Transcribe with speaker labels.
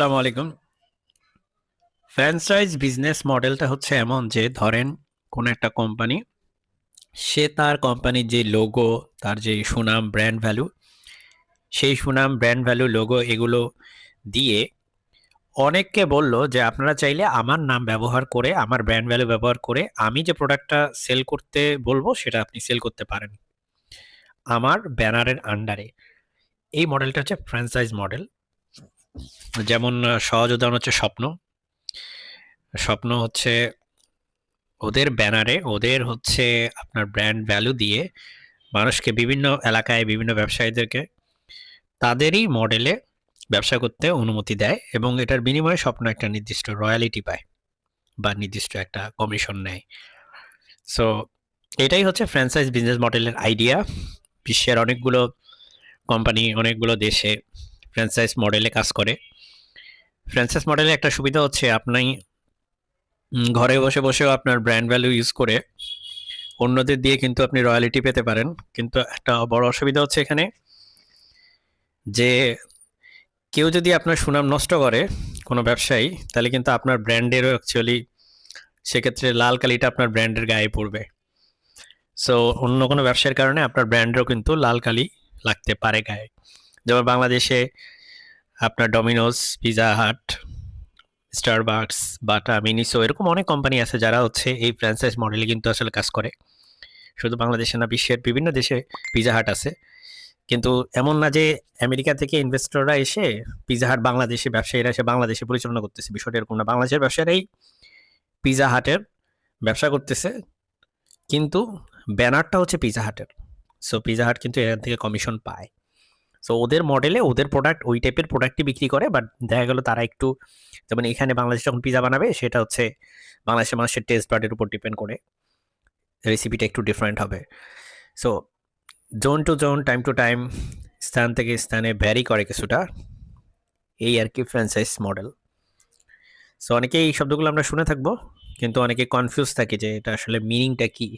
Speaker 1: আসসালামু আলাইকুম। Franchise business মডেলটা হচ্ছে এমন যে, ধরেন কোনো একটা কোম্পানি সে তার কোম্পানির যে লোগো তার যে সুনাম ব্র্যান্ড ভ্যালু সেই সুনাম ব্র্যান্ড ভ্যালু লোগো এগুলো দিয়ে অনেককে বলল যে, আপনারা চাইলে আমার নাম ব্যবহার করে, আমার ব্র্যান্ড ভ্যালু ব্যবহার করে আমি যে প্রোডাক্টটা সেল করতে বলব, সেটা আপনি সেল করতে পারেন। আমার ব্যানারের আন্ডারে এই মডেলটা হচ্ছে ফ্র্যাঞ্চাইজ মডেল যেমন সহজ উদাহরণ হচ্ছে স্বপ্ন। স্বপ্ন হচ্ছে ওদের ব্যানারে, ওদের হচ্ছে আপনার ব্র্যান্ড ভ্যালু দিয়ে মানুষকে বিভিন্ন এলাকায় বিভিন্ন ব্যবসায়ীদেরকে তাদেরই মডেলে ব্যবসা করতে অনুমতি দেয় এবং এটার বিনিময়ে স্বপ্ন একটা নির্দিষ্ট রয়্যালিটি পায় বা নির্দিষ্ট একটা কমিশন নেয়। সো এটাই হচ্ছে ফ্র্যাঞ্চাইজ বিজনেস মডেলের আইডিয়া। বিশ্বের অনেকগুলো কোম্পানি, অনেকগুলো দেশে ফ্র্যাঞ্চাইজ মডেলে কাজ করে। ফ্র্যাঞ্চাইজ মডেলে একটা সুবিধা হচ্ছে আপনি ঘরে বসে বসেও আপনার ব্র্যান্ড ভ্যালু ইউজ করে অন্যদের দিয়ে কিন্তু আপনি রয়্যালিটি পেতে পারেন। কিন্তু একটা বড় অসুবিধা হচ্ছে এখানে যে কেউ যদি আপনার সুনাম নষ্ট করে কোনো ব্যবসায়ী, তাহলে কিন্তু আপনার ব্র্যান্ডেরও অ্যাকচুয়ালি সেক্ষেত্রে লাল কালিটা আপনার ব্র্যান্ডের গায়ে পড়বে। সো অন্য কোনো ব্যবসার কারণে আপনার ব্র্যান্ডেরও কিন্তু লাল কালি লাগতে পারে গায়ে। যেমন বাংলাদেশে আপনার Domino's Pizza Hut Starbucks Bata Miniso এরকম অনেক কোম্পানি আছে যারা হচ্ছে এই ফ্র্যাঞ্চাইজ মডেলে কিন্তু আসলে কাজ করে। শুধু বাংলাদেশে না, বিশ্বের বিভিন্ন দেশে পিজা হাট আছে। কিন্তু এমন না যে আমেরিকা থেকে ইনভেস্টররা এসে পিজা হাট বাংলাদেশে ব্যবসায়ীরা এসে বাংলাদেশে পরিচালনা করতেছে, বিষয়টা এরকম না। বাংলাদেশের ব্যবসায়ীরাই পিজা হাটের ব্যবসা করতেছে, কিন্তু ব্যানারটা হচ্ছে পিজা হাটের সো পিজা হাট কিন্তু এখান থেকে কমিশন পায়। সো ওদের মডেলে ওদের প্রোডাক্ট ওই টাইপের প্রোডাক্টই বিক্রি করে বাট দেখা গেলো তারা একটু, যেমন এখানে বাংলাদেশ যখন পিজা বানাবে, সেটা হচ্ছে বাংলাদেশের মানুষের টেস্ট বার্ডের উপর ডিপেন্ড করে। রেসিপিটা একটু ডিফারেন্ট হবে। So zone to zone time to time স্থান থেকে স্থানে ভ্যারি করে কিছুটা। এই আর কি ফ্র্যাঞ্চাইজ মডেল সো অনেকেই এই শব্দগুলো আমরা শুনে থাকব, কিন্তু অনেকে কনফিউজ থাকে যে এটা আসলে মিনিংটা কি।